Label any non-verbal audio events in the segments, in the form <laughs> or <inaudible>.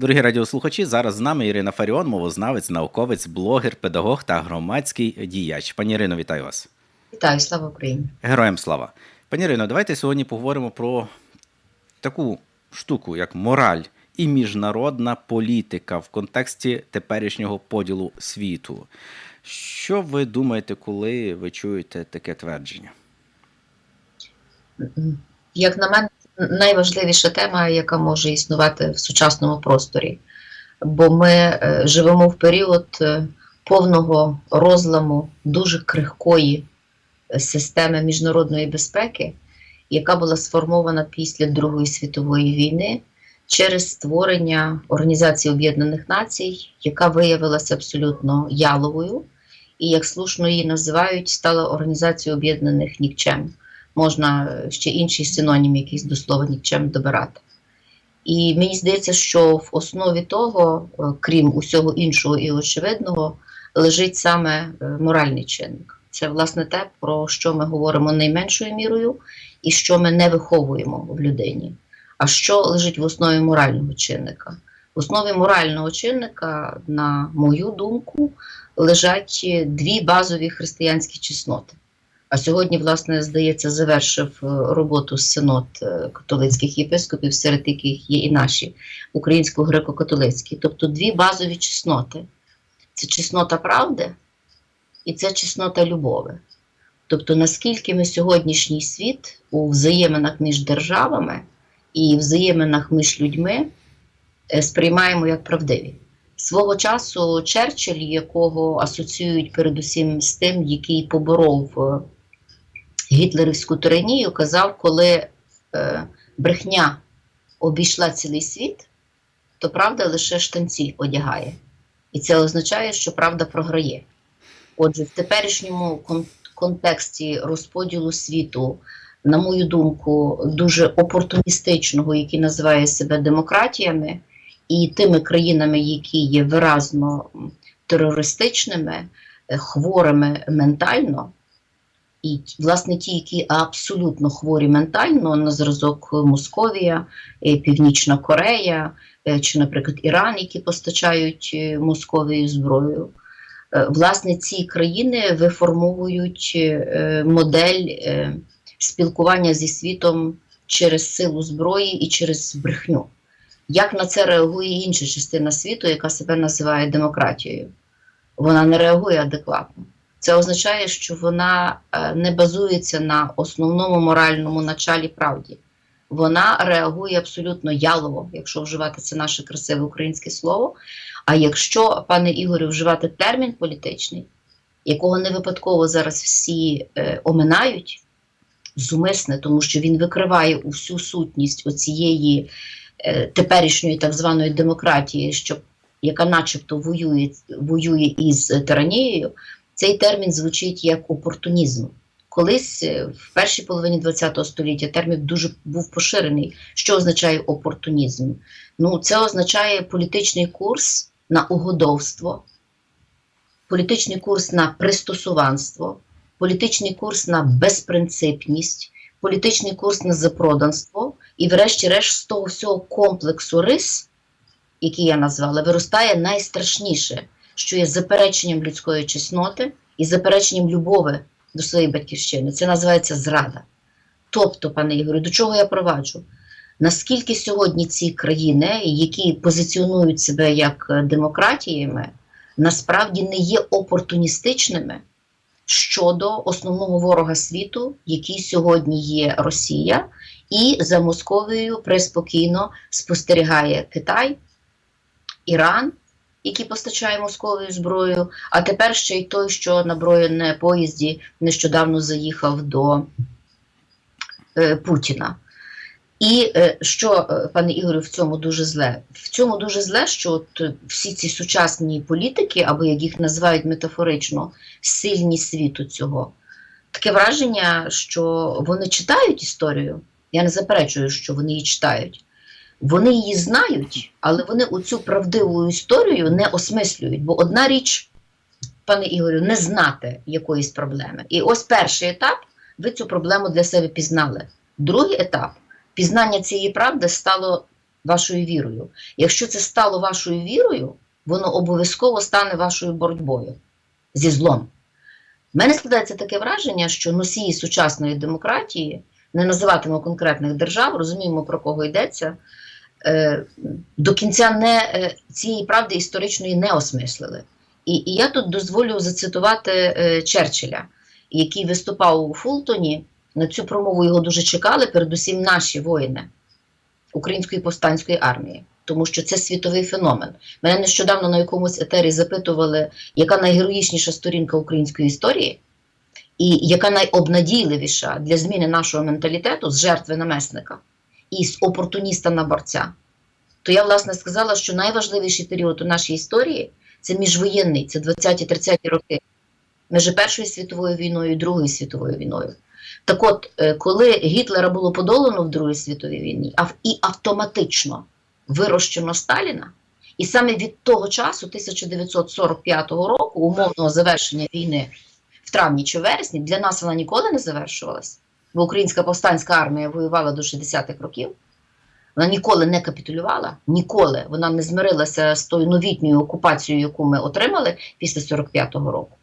Дорогі радіослухачі, зараз з нами Ірина Фаріон, мовознавець, науковець, блогер, педагог та громадський діяч. Пані Ірино, вітаю вас. Вітаю, слава Україні! Героям слава. Пані Ірино, давайте сьогодні поговоримо про таку штуку, як мораль і міжнародна політика в контексті теперішнього поділу світу. Що ви думаєте, коли ви чуєте таке твердження? Як на мене, найважливіша тема, яка може існувати в сучасному просторі, бо ми е, живемо в період е, повного розламу дуже крихкої е, системи міжнародної безпеки, яка була сформована після Другої світової війни через створення Організації Об'єднаних Націй, яка виявилася абсолютно яловою, і як слушно її називають, стала Організацією Об'єднаних Нікчем можна ще інший синонім якийсь до слова нікчем добирати. І мені здається, що в основі того, е, крім усього іншого і очевидного, лежить саме е, моральний чинник. Це, власне, те, про що ми говоримо найменшою мірою, і що ми не виховуємо в людині. А що лежить в основі морального чинника? В основі морального чинника, на мою думку, лежать дві базові християнські чесноти. А сьогодні, власне, здається, завершив е, роботу синод е, католицьких єпископів, серед яких є і наші українсько-греко-католицькі. Тобто дві базові чесноти: це чеснота правди і це чеснота любови. Тобто, наскільки ми сьогоднішній світ у взаєминах між державами і взаєминах між людьми е, сприймаємо як правдиві. Свого часу Черчилль, якого асоціюють передусім з тим, який поборов гітлерівську тиранію, казав, коли е, брехня обійшла цілий світ, то правда лише штанці одягає. І це означає, що правда програє. Отже, в теперішньому кон контексті розподілу світу, на мою думку, дуже опортуністичного, який називає себе демократіями, і тими країнами, які є виразно терористичними, е, хворими ментально. І, власне, ті, які абсолютно хворі ментально, на зразок Московія, е, Північна Корея е, чи, наприклад, Іран, які постачають е, Московію зброю, власне, ці країни виформовують модель спілкування зі світом через силу зброї і через брехню. Як на це реагує інша частина світу, яка себе називає демократією? Вона не реагує адекватно. Це означає, що вона не базується на основному моральному началі правді. Вона реагує абсолютно ялово, якщо вживати це наше красиве українське слово. А якщо, пане Ігорю, вживати термін політичний, якого не випадково зараз всі е, оминають зумисне, тому що він викриває усю сутність оцієї е, теперішньої так званої демократії, що, яка начебто воює, воює із тиранією, цей термін звучить як опортунізм. Колись е, в першій половині ХХ століття термін дуже був поширений. Що означає опортунізм? Ну, це означає політичний курс на угодовство, політичний курс на пристосуванство, політичний курс на безпринципність, політичний курс на запроданство, і, врешті-решт, з того всього комплексу рис, який я назвала, виростає найстрашніше що є запереченням людської чесноти і запереченням любові до своєї батьківщини. Це називається зрада. Тобто, пане Ігорю, до чого я проваджу? Наскільки сьогодні ці країни, які позиціонують себе як демократіями, насправді не є опортуністичними щодо основного ворога світу, який сьогодні є Росія, і за Московією преспокійно спостерігає Китай, Іран які постачає Московію зброю, а тепер ще й той, що на поїзді нещодавно заїхав до е, Путіна. І е, що, е, пане Ігорю, в цьому дуже зле? В цьому дуже зле, що от всі ці сучасні політики, або як їх називають метафорично, сильні світу цього. Таке враження, що вони читають історію. Я не заперечую, що вони її читають. Вони її знають, але вони оцю правдиву історію не осмислюють. Бо одна річ, пане Ігорю, не знати якоїсь проблеми. І ось перший етап ви цю проблему для себе пізнали. Другий етап пізнання цієї правди стало вашою вірою. Якщо це стало вашою вірою, воно обов'язково стане вашою боротьбою зі злом. У мене складається таке враження, що носії сучасної демократії, не називатиму конкретних держав, розуміємо, про кого йдеться, до кінця не, е, цієї правди історичної не осмислили. І, і я тут дозволю зацитувати е, Черчилля, який виступав у Фултоні. На цю промову його дуже чекали, передусім наші воїни Української повстанської армії, тому що це світовий феномен. Мене нещодавно на якомусь етері запитували, яка найгероїчніша сторінка української історії, і яка найобнадійливіша для зміни нашого менталітету з жертви на месника і з опортуніста на борця. То я, власне, сказала, що найважливіший період у нашій історії це міжвоєнний, це 20-30 роки, між Першою світовою війною і Другою світовою війною. Так от, е, коли Гітлера було подолано в Другій світовій війні, а і автоматично вирощено Сталіна, і саме від того часу, 1945 року, умовного завершення війни в травні чи вересні, для нас вона ніколи не завершувалась, бо Українська повстанська армія воювала до 60-х років. Вона ніколи не капітулювала, ніколи вона не змирилася з тою новітньою окупацією, яку ми отримали після 45-го року.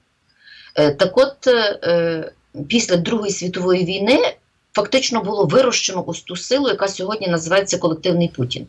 Е, Так от, е, е, після Другої світової війни фактично було вирощено ось ту силу, яка сьогодні називається колективний Путін.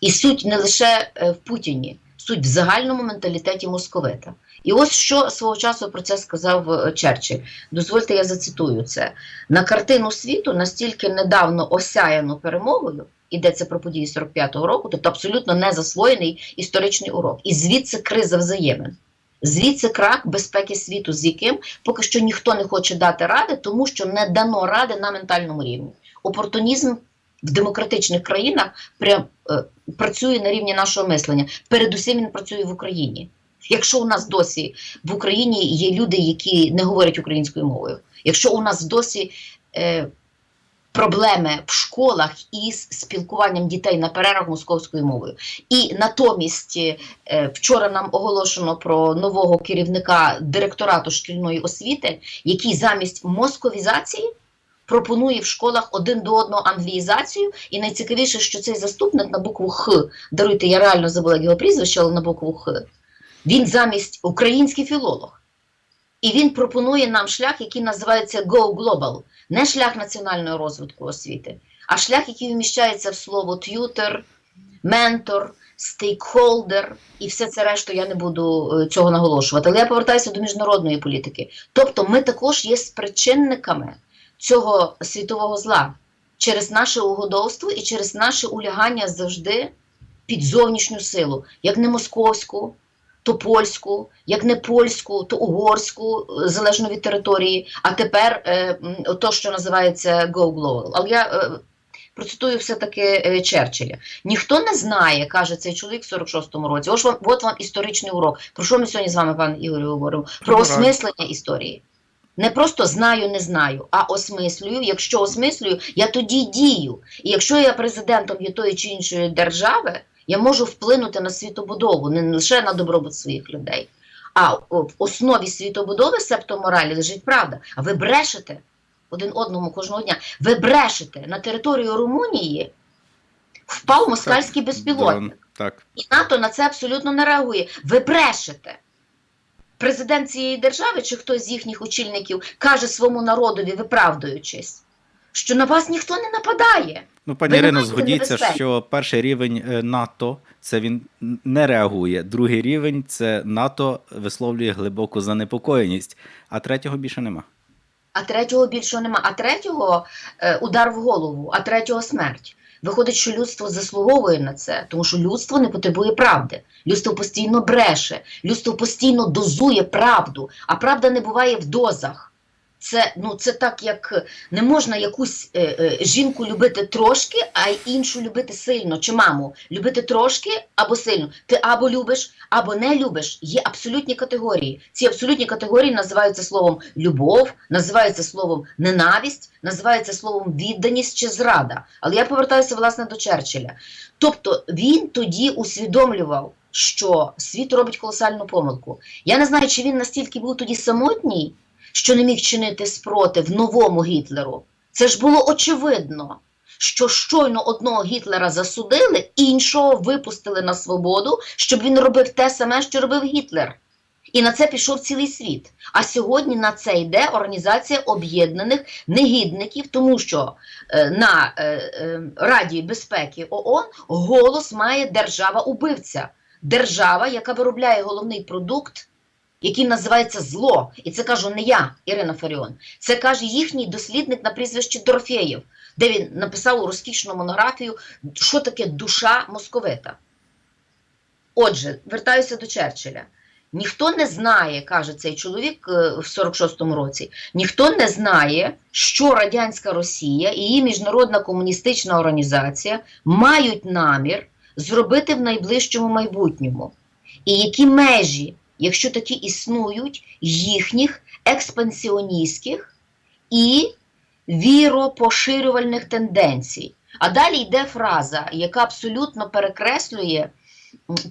І суть не лише в Путіні, суть в загальному менталітеті московита. І ось що свого часу про це сказав е, Черчилль. Дозвольте, я зацитую це. На картину світу настільки недавно осяяну перемогою, йдеться про події 45-го року, тобто абсолютно незасвоєний історичний урок. І звідси криза взаємин. Звідси крах безпеки світу, з яким поки що ніхто не хоче дати ради, тому що не дано ради на ментальному рівні. Опортунізм в демократичних країнах прям, е, працює на рівні нашого мислення. Передусім він працює в Україні. Якщо у нас досі в Україні є люди, які не говорять українською мовою, якщо у нас досі е, проблеми в школах із спілкуванням дітей на перервах московською мовою, і натомість е, вчора нам оголошено про нового керівника директорату шкільної освіти, який замість московізації пропонує в школах один до одного англіїзацію. І найцікавіше, що цей заступник на букву Х, даруйте, я реально забула його прізвище, але на букву Х, він замість український філолог. І він пропонує нам шлях, який називається Go Global. Не шлях національного розвитку освіти, а шлях, який вміщається в слово т'ютер, ментор, стейкхолдер і все це решту я не буду е, цього наголошувати. Але я повертаюся до міжнародної політики. Тобто ми також є спричинниками цього світового зла через наше угодовство і через наше улягання завжди під зовнішню силу, як не московську, то польську, як не польську, то угорську, е, залежно від території, а тепер е, то, що називається Go Global. Але я е, процитую все-таки е, Черчилля. Ніхто не знає, каже цей чоловік в 46-му році. Ось вам, от вам історичний урок. Про що ми сьогодні з вами, пане Ігорю, говоримо? Про Про осмислення історії. Не просто знаю, не знаю, а осмислюю. Якщо осмислюю, я тоді дію. І якщо я президентом є тої чи іншої держави, я можу вплинути на світобудову, не лише на добробут своїх людей. А в основі світобудови, септо моралі, лежить правда. А ви брешете один одному кожного дня. Ви брешете на територію Румунії впав москальський безпілотник. Дрон, Так. І НАТО на це абсолютно не реагує. Ви брешете. Президент цієї держави чи хтось з їхніх очільників каже своєму народові, виправдуючись, що на вас ніхто не нападає. Ну, пані Ірино, згодіться, що перший рівень е, НАТО це він не реагує. Другий рівень це НАТО висловлює глибоку занепокоєність, а третього більше нема. А третього більшого нема. А третього е, удар в голову, а третього смерть. Виходить, що людство заслуговує на це, тому що людство не потребує правди. Людство постійно бреше, людство постійно дозує правду, а правда не буває в дозах. Це, ну, це так, як не можна якусь е, е, жінку любити трошки, а іншу любити сильно, чи маму. Любити трошки або сильно. Ти або любиш, або не любиш. Є абсолютні категорії. Ці абсолютні категорії називаються словом любов, називаються словом ненависть, називаються словом відданість чи зрада. Але я повертаюся власне до Черчилля. Тобто він тоді усвідомлював, що світ робить колосальну помилку. Я не знаю, чи він настільки був тоді самотній, що не міг чинити спротив новому Гітлеру. Це ж було очевидно. що щойно одного Гітлера засудили, іншого випустили на свободу, щоб він робив те саме, що робив Гітлер. І на це пішов цілий світ. А сьогодні на це йде Організація Об'єднаних Негідників, тому що е, на е, е, Раді безпеки ООН голос має держава-убивця, держава, яка виробляє головний продукт, який називається зло. І це кажу не я, Ірина Фаріон. Це каже їхній дослідник на прізвище Дорофєєв, де він написав розкішну монографію, що таке душа московита. Отже, вертаюся до Черчилля. Ніхто не знає, каже цей чоловік е, в 46-му році, ніхто не знає, що радянська Росія і її міжнародна комуністична організація мають намір зробити в найближчому майбутньому. І які межі, якщо такі існують, їхніх експансіоністських і віропоширювальних тенденцій. А далі йде фраза, яка абсолютно перекреслює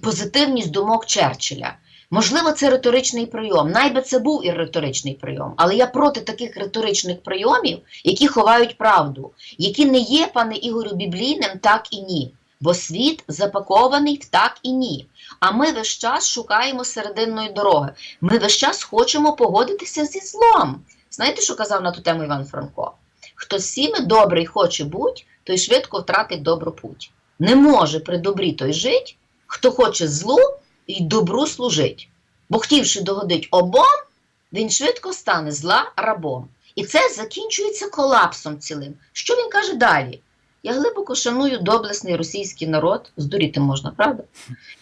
позитивність думок Черчилля. Можливо, це риторичний прийом. Найби це був і риторичний прийом, але я проти таких риторичних прийомів, які ховають правду, які не є, пане Ігорю, біблійним так і ні. Бо світ запакований в так і ні. А ми весь час шукаємо серединної дороги. Ми весь час хочемо погодитися зі злом. Знаєте, що казав на ту тему Іван Франко? Хто сіме добрий хоче буть, той швидко втратить добру путь. Не може при добрі той жить, хто хоче злу і добру служить. Бо хотівши догодить обом, він швидко стане зла рабом. І це закінчується колапсом цілим. Що він каже далі? Я глибоко шаную доблесний російський народ, здуріти можна, правда?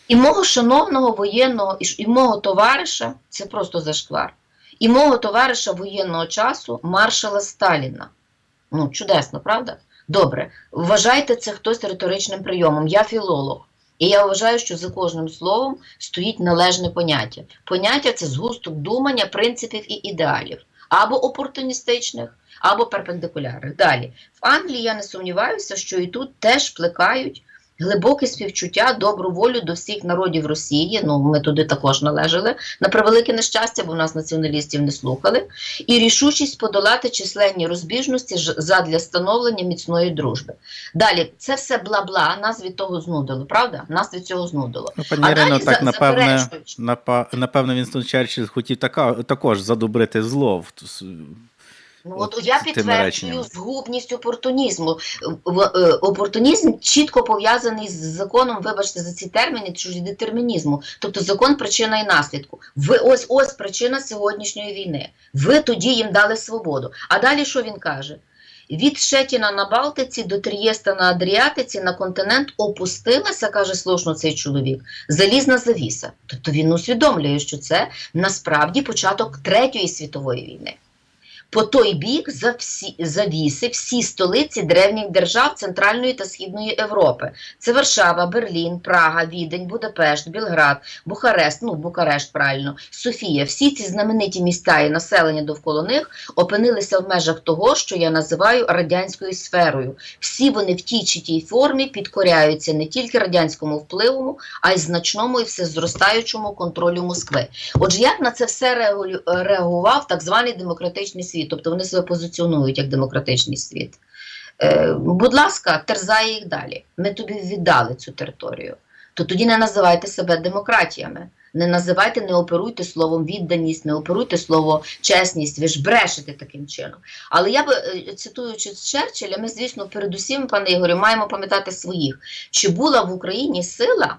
І мого шановного воєнного, і, мого товариша, це просто зашквар, і мого товариша воєнного часу, маршала Сталіна. Ну, чудесно, правда? Добре, вважайте це хтось риторичним прийомом. Я філолог. І я вважаю, що за кожним словом стоїть належне поняття. Поняття це згусток думання, принципів і ідеалів, або опортуністичних, або перпендикулярних. Далі, в Англії я не сумніваюся, що і тут теж плекають глибоке співчуття, добру волю до всіх народів Росії. Ну, ми туди також належали на превелике нещастя, бо в нас націоналістів не слухали, і рішучість подолати численні розбіжності задля становлення міцної дружби. Далі, це все бла-бла, нас від того знудило, правда? Нас від цього знудило. Ну, пані А Ірино, далі так за- напевне, напевне, Вінстон Черчилль хотів така, також задобрити зло. Ну, От от я підтверджую згубність опортунізму. В- е, Опортунізм чітко пов'язаний з законом, вибачте за ці терміни, чужі детермінізму. Тобто закон причина і наслідку. Ви ось ось причина сьогоднішньої війни. Ви тоді їм дали свободу. А далі що він каже? Від Шетіна на Балтиці до Трієста на Адріатиці на континент опустилася, каже слушно цей чоловік, залізна завіса. Тобто він усвідомлює, що це насправді початок Третьої світової війни. По той бік за всі, завіси всі столиці древніх держав Центральної та Східної Європи. Це Варшава, Берлін, Прага, Відень, Будапешт, Білград, Бухарест, ну Букарешт, правильно, Софія. Всі ці знамениті міста і населення довкола них опинилися в межах того, що я називаю радянською сферою. Всі вони в тій чи тій формі підкоряються не тільки радянському впливу, а й значному і всезростаючому контролю Москви. Отже, як на це все реагував так званий демократичний світ? Тобто вони себе позиціонують як демократичний світ. Е, будь ласка, терзай їх далі. Ми тобі віддали цю територію. То тоді не називайте себе демократіями. Не називайте, не оперуйте словом відданість, не оперуйте слово чесність, ви ж брешете таким чином. Але я би, е, цитуючи Черчилля, ми, звісно, передусім, пане Ігорю, маємо пам'ятати своїх. Чи була в Україні сила,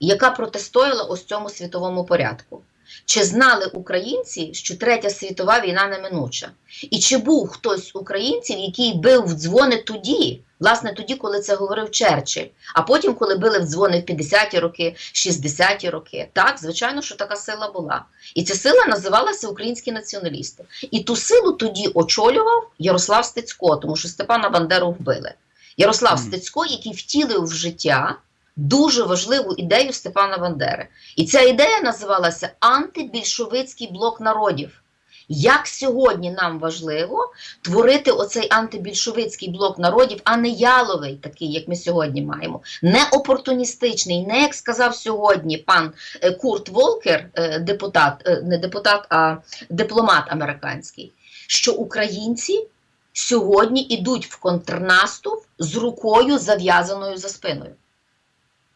яка протистояла ось цьому світовому порядку? Чи знали українці, що Третя світова війна неминуча? І чи був хтось з українців, який бив в дзвони тоді, власне, тоді, коли це говорив Черчилль, а потім, коли били в дзвони в 50-ті роки, 60-ті роки? Так, звичайно, що така сила була. І ця сила називалася українські націоналісти. І ту силу тоді очолював Ярослав Стецько, тому що Степана Бандеру вбили. Ярослав Мгм. Стецько, який втілив в життя дуже важливу ідею Степана Бандери. І ця ідея називалася антибільшовицький блок народів. Як сьогодні нам важливо творити оцей антибільшовицький блок народів, а не яловий, такий, як ми сьогодні маємо, не опортуністичний, не як сказав сьогодні пан е, Курт Волкер, е, депутат, е, не депутат, а дипломат американський, що українці сьогодні йдуть в контрнаступ з рукою зав'язаною за спиною.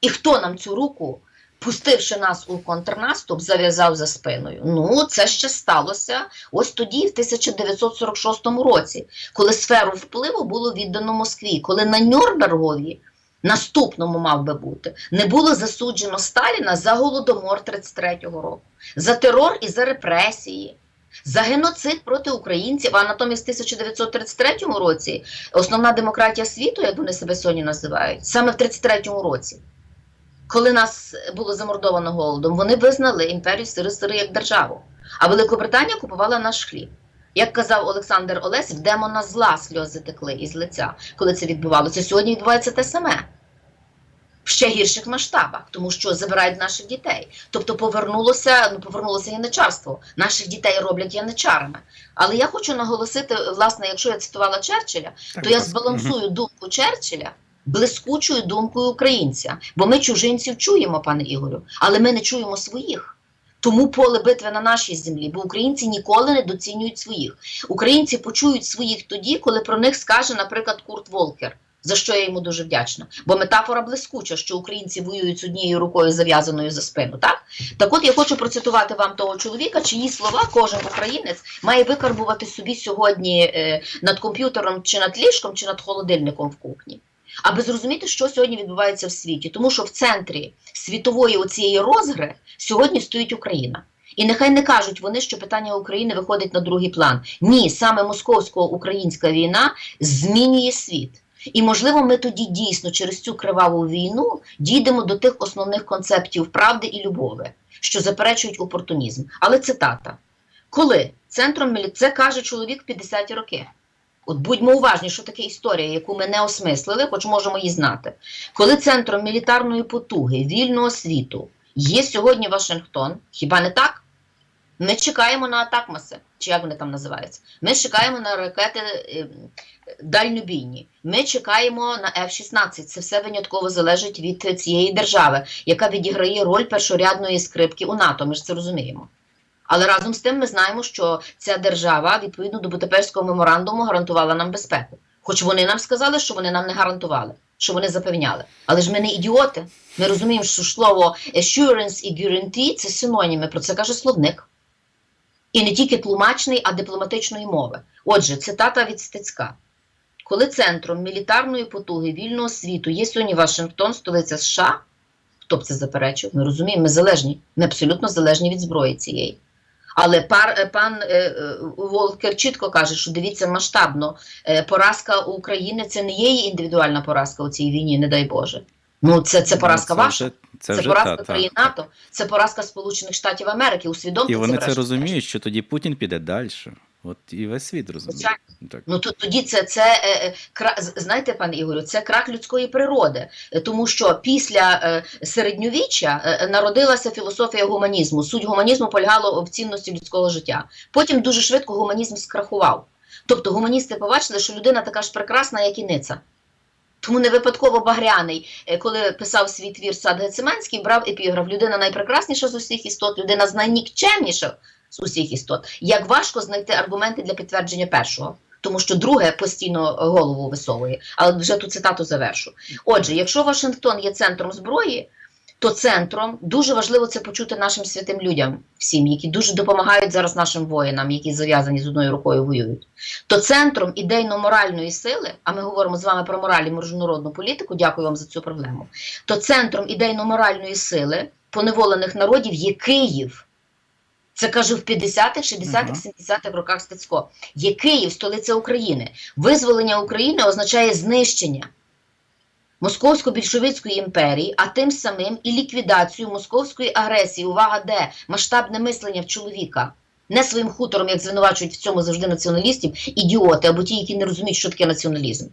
І хто нам цю руку, пустивши нас у контрнаступ, зав'язав за спиною? Ну, це ще сталося ось тоді, в 1946 році, коли сферу впливу було віддано Москві, коли на Нюрнбергові, наступному мав би бути, не було засуджено Сталіна за голодомор 33-го року, за терор і за репресії. За геноцид проти українців, а натомість в 1933 році основна демократія світу, як вони себе сьогодні називають, саме в 33-му році, коли нас було замордовано голодом, вони визнали імперію Сири-Сири як державу. А Великобританія купувала наш хліб. Як казав Олександр Олесів, демона зла сльози текли із лиця, коли це відбувалося. Сьогодні відбувається те саме. В ще гірших масштабах, тому що забирають наших дітей. Тобто повернулося, ну повернулося яничарство. Наших дітей роблять яничарами. Але я хочу наголосити, власне, якщо я цитувала Черчилля, то я збалансую думку Черчилля блискучою думкою українця. Бо ми чужинців чуємо, пане Ігорю, але ми не чуємо своїх. Тому поле битви на нашій землі, бо українці ніколи не доцінюють своїх. Українці почують своїх тоді, коли про них скаже, наприклад, Курт Волкер. За що я йому дуже вдячна. Бо метафора блискуча, що українці воюють з однією рукою зав'язаною за спину. Так так от я хочу процитувати вам того чоловіка, чиї слова кожен українець має викарбувати собі сьогодні е, над комп'ютером чи над ліжком, чи над холодильником в кухні. Аби зрозуміти, що сьогодні відбувається в світі, тому що в центрі світової оцієї розгри сьогодні стоїть Україна. І нехай не кажуть вони, що питання України виходить на другий план. Ні, саме московсько-українська війна змінює світ. І, можливо, ми тоді дійсно через цю криваву війну дійдемо до тих основних концептів правди і любові, що заперечують опортунізм. Але цитата: коли центром мілі... це каже чоловік в 50 роки. От будьмо уважні, що таке історія, яку ми не осмислили, хоч можемо її знати. Коли центром мілітарної потуги вільного світу є сьогодні Вашингтон, хіба не так? Ми чекаємо на атакмаси, чи як вони там називаються. Ми чекаємо на ракети е, дальньобійні. Ми чекаємо на F-16. Це все винятково залежить від цієї держави, яка відіграє роль першорядної скрипки у НАТО. Ми ж це розуміємо. Але разом з тим ми знаємо, що ця держава, відповідно до Будапештського меморандуму, гарантувала нам безпеку. Хоч вони нам сказали, що вони нам не гарантували, що вони запевняли. Але ж ми не ідіоти. Ми розуміємо, що слово assurance і guarantee – це синоніми. Про це каже словник. І не тільки тлумачний, а дипломатичної мови. Отже, цитата від Стецька. Коли центром мілітарної потуги вільного світу є сьогодні Вашингтон, столиця США, хто б це заперечив? Ми розуміємо, ми залежні, ми абсолютно залежні від зброї цієї. Але пар, е, пан е, е, Волкер чітко каже, що дивіться масштабно, е, поразка України це не є її індивідуальна поразка у цій війні, не дай Боже. Ну, це, це поразка Ну, це ваша, вже- це, Це вже поразка та, країн та, НАТО, це поразка Сполучених Штатів Америки. Усвідомте І вони це врешті-решт. розуміють, що тоді Путін піде далі. От і весь світ розуміє. Так. Ну то тоді це, це е, е, кра, знаєте, пане Ігорю, це крах людської природи, Е, тому що після е, середньовіччя е, народилася філософія гуманізму. Суть гуманізму полягала в цінності людського життя. Потім дуже швидко гуманізм скрахував. Тобто гуманісти побачили, що людина така ж прекрасна, як і ниця. Тому не випадково Багряний, коли писав свій твір Сад Гециманський, брав епіграф Людина найпрекрасніша з усіх істот, людина з найнікчемніша з усіх істот. Як важко знайти аргументи для підтвердження першого, тому що друге постійно голову висовує. Але вже ту цитату завершу. Отже, якщо Вашингтон є центром зброї, то центром дуже важливо це почути нашим святим людям, всім, які дуже допомагають зараз нашим воїнам, які зав'язані з одною рукою воюють. То центром ідейно-моральної сили, а ми говоримо з вами про мораль і міжнародну політику, дякую вам за цю проблему. То центром ідейно-моральної сили поневолених народів є Київ. Це кажу в 50-х, 60-х, 70-х роках Стецько. Є Київ, столиця України. Визволення України означає знищення Московсько-більшовицької імперії, а тим самим і ліквідацію московської агресії. Увага, де масштабне мислення в чоловіка. Не своїм хутором, як звинувачують в цьому завжди націоналістів, ідіоти або ті, які не розуміють, що таке націоналізм.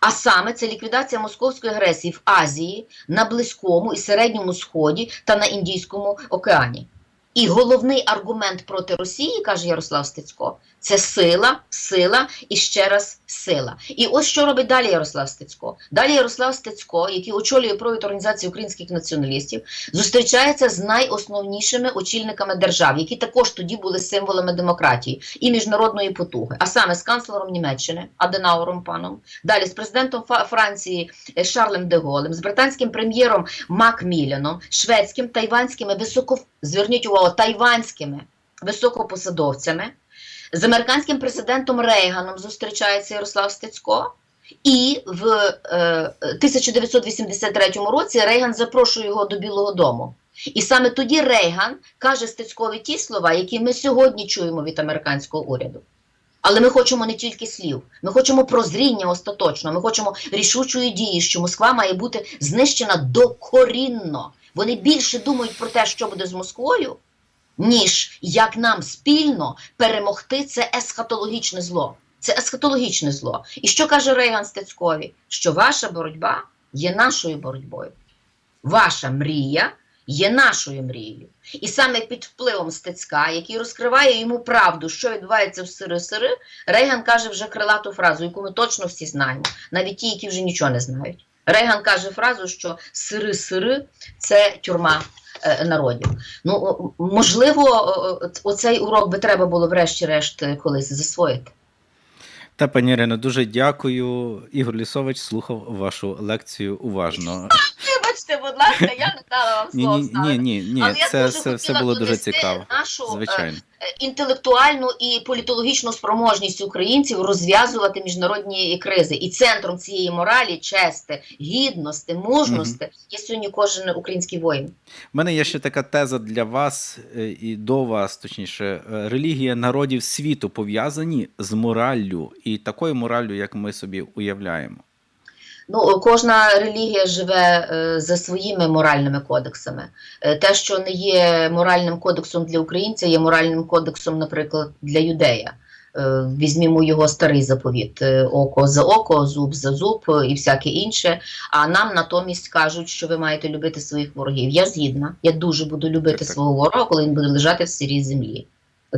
А саме це ліквідація московської агресії в Азії, на Близькому і Середньому Сході та на Індійському океані. І головний аргумент проти Росії, каже Ярослав Стецько, це сила, сила і ще раз сила. І ось що робить далі Ярослав Стецько. Далі Ярослав Стецько, який очолює провід організації українських націоналістів, зустрічається з найосновнішими очільниками держав, які також тоді були символами демократії і міжнародної потуги, а саме з канцлером Німеччини Аденауром паном, далі з президентом Франції е, Шарлем де Голем, з британським прем'єром Макміляном, шведським, тайванськими високо зверніть увагу, тайванськими високопосадовцями, з американським президентом Рейганом зустрічається Ярослав Стецько. І в е, 1983 році Рейган запрошує його до Білого Дому. І саме тоді Рейган каже Стецькові ті слова, які ми сьогодні чуємо від американського уряду. Але ми хочемо не тільки слів, ми хочемо прозріння остаточно, ми хочемо рішучої дії, що Москва має бути знищена докорінно. Вони більше думають про те, що буде з Москвою, ніж як нам спільно перемогти це есхатологічне зло. Це есхатологічне зло. І що каже Рейган Стецькові? Що ваша боротьба є нашою боротьбою. Ваша мрія є нашою мрією. І саме під впливом Стецька, який розкриває йому правду, що відбувається в сири-сири, Рейган каже вже крилату фразу, яку ми точно всі знаємо, навіть ті, які вже нічого не знають. Рейган каже фразу, що сири-сири це тюрма е, народів. Ну, можливо, оцей урок би треба було врешті-решт е, колись засвоїти. Та пані Ірино, дуже дякую. Ігор Лісович слухав вашу лекцію уважно. Будь ласка, я не дала вам слово ні, ні, ні, ні, Але я це, дуже це все було дуже цікаво. Нашу е, Звичайно. е, інтелектуальну і політологічну спроможність українців розв'язувати міжнародні кризи. І центром цієї моралі, чести, гідності, мужності є сьогодні кожен український воїн. У мене є ще така теза для вас е, і до вас, точніше, релігія народів світу пов'язані з мораллю і такою мораллю, як ми собі уявляємо. Ну, кожна релігія живе е, за своїми моральними кодексами. Е, те, що не є моральним кодексом для українця, є моральним кодексом, наприклад, для юдея. Е, візьмімо його старий заповіт: око за око, зуб за зуб і всяке інше. А нам натомість кажуть, що ви маєте любити своїх ворогів. Я згідна. Я дуже буду любити свого ворога, коли він буде лежати в сирій землі.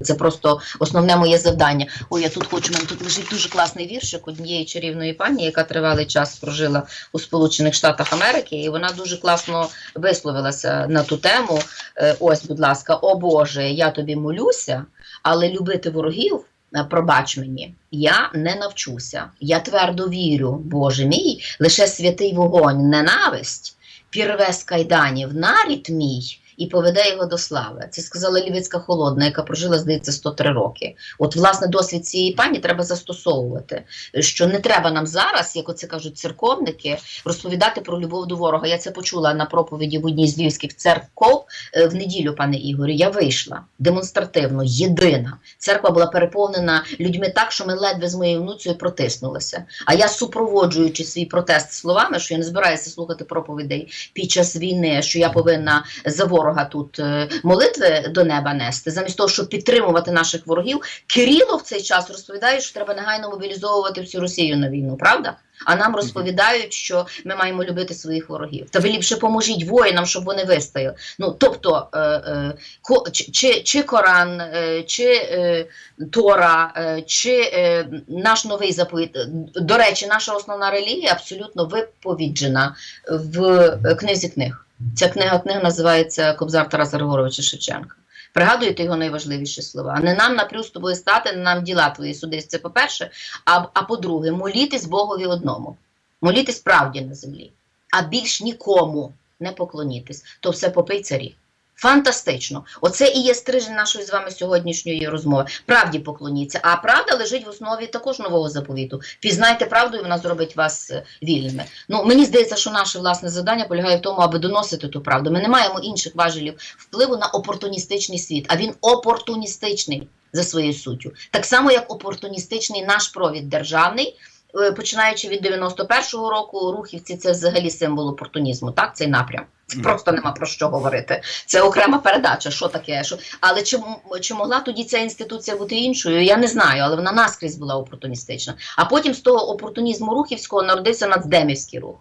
Це просто основне моє завдання. Ой, я тут хочу, мене тут лежить дуже класний віршик однієї чарівної пані, яка тривалий час прожила у Сполучених Штатах Америки, і вона дуже класно висловилася на ту тему. Е, Ось, будь ласка, о Боже, я тобі молюся, але любити ворогів. е, Пробач мені, я не навчуся. Я твердо вірю, Боже мій, лише святий вогонь, ненависть пірве з кайданів нарід мій і поведе його до слави. Це сказала Лівицька Холодна, яка прожила, здається, 103 роки. От, власне, досвід цієї пані треба застосовувати. Що не треба нам зараз, як оце кажуть церковники, розповідати про любов до ворога. Я це почула на проповіді в одній з львівських церков е, в неділю, пане Ігорі. Я вийшла демонстративно, єдина. Церква була переповнена людьми так, що ми ледве з моєю внуцею протиснулися. А я, супроводжуючи свій протест словами, що я не збираюся слухати проповідей під час війни, що я повинна за тут е, молитви до неба нести, замість того, щоб підтримувати наших ворогів, Кирило в цей час розповідає, що треба негайно мобілізовувати всю Росію на війну, правда? А нам розповідають, що ми маємо любити своїх ворогів. Та ви ліпше поможіть воїнам, щоб вони вистояли. Ну тобто, е, е, ко, чи, чи, Коран, е, чи е, Тора, е, чи е, наш новий заповіт. До речі, наша основна релігія абсолютно виповіджена в книзі книг. Ця книга книга називається Кобзар Тараса Григоровича Шевченка. Пригадуєте його найважливіші слова. Не нам на плюс тобою стати, не нам діла твої судись. Це по-перше. А, а по-друге, молітись Богові одному. Молітись правді на землі. А більш нікому не поклонітись. То все попий царі. Фантастично! Оце і є стрижень нашої з вами сьогоднішньої розмови. Правді поклоніться. А правда лежить в основі також нового заповіту. Пізнайте правду, і вона зробить вас е, вільними. Ну мені здається, що наше власне завдання полягає в тому, аби доносити ту правду. Ми не маємо інших важелів впливу на опортуністичний світ, а він опортуністичний за своєю суттю. Так само, як опортуністичний наш провід державний. Е, Починаючи від 91-го року, рухівці це взагалі символ опортунізму. Так, цей напрям. Це просто нема про що говорити. Це окрема передача. Що таке? Що... Але чи, чи могла тоді ця інституція бути іншою? Я не знаю, але вона наскрізь була опортуністична. А потім з того опортунізму рухівського народився нацдемівський рух.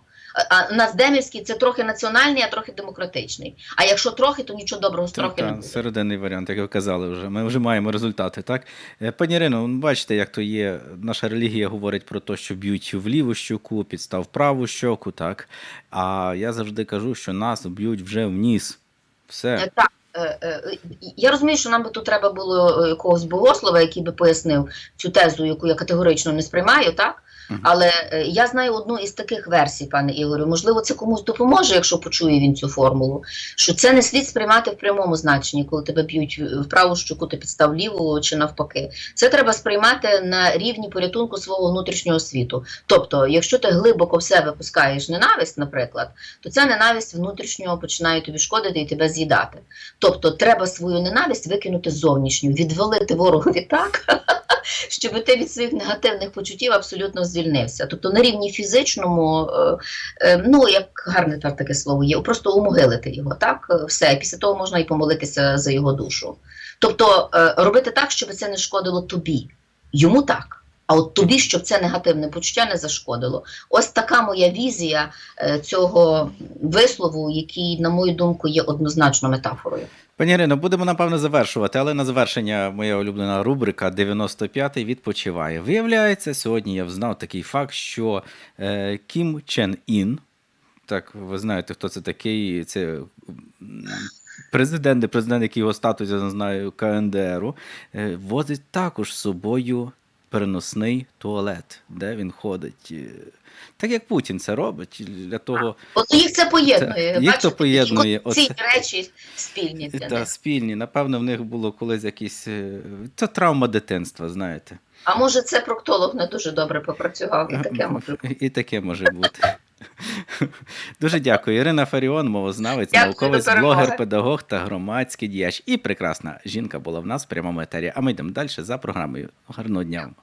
А нацдемівський це трохи національний, а трохи демократичний. А якщо трохи, то нічого доброго з Та, трохи не буде. серединний варіант, як ви казали вже. Ми вже маємо результати, так? Е, Пані Ірино, ну, бачите, як то є. Наша релігія говорить про те, що б'ють в ліву щоку, підстав праву щоку, так. А я завжди кажу, що нас б'ють вже в ніс. Все. Е, Так, е, я розумію, що нам би тут треба було якогось богослова, який би пояснив цю тезу, яку я категорично не сприймаю, так? Але е, я знаю одну із таких версій, пане Ігорю. Можливо, це комусь допоможе, якщо почує він цю формулу. Що це не слід сприймати в прямому значенні, коли тебе б'ють в праву щоку, ти підстав ліву чи навпаки. Це треба сприймати на рівні порятунку свого внутрішнього світу. Тобто, якщо ти глибоко в себе пускаєш ненависть, наприклад, то ця ненависть внутрішнього починає тобі шкодити і тебе з'їдати. Тобто, треба свою ненависть викинути зовнішню, відвалити ворогові <laughs> так, <laughs> щоб ти від своїх негативних почуттів абсолютно звільнився. Тобто на рівні фізичному, е, е, ну як гарне тепер таке слово є, просто умогилити його, так е, все. Після того можна і помолитися за його душу. Тобто робити так, щоб це не шкодило тобі, йому так. А от тобі, щоб це негативне почуття не зашкодило. Ось така моя візія цього вислову, який, на мою думку, є однозначно метафорою. Пані Ірино, будемо напевно завершувати, але на завершення моя улюблена рубрика 95-й відпочиває. Виявляється, сьогодні я взнав такий факт, що е, Кім Чен Ін, так ви знаєте, хто це такий, це президент, президент, який його статус, я знаю, КНДРу, е, возить також з собою переносний туалет, де він ходить. Так як Путін це робить, для того. От їх це поєднує. Їх бачите, то поєднує, ці речі спільні для Та них. спільні. Напевно, в них було колись якісь. Це травма дитинства, знаєте. А може, це проктолог не дуже добре попрацював і таке може. І таке може бути. <laughs> Дуже дякую. Ірина Фаріон, мовознавець, Дякую, науковець, блогер, педагог та громадський діяч. І прекрасна жінка була в нас в прямому етері. А ми йдемо далі за програмою. Гарного дня. вам.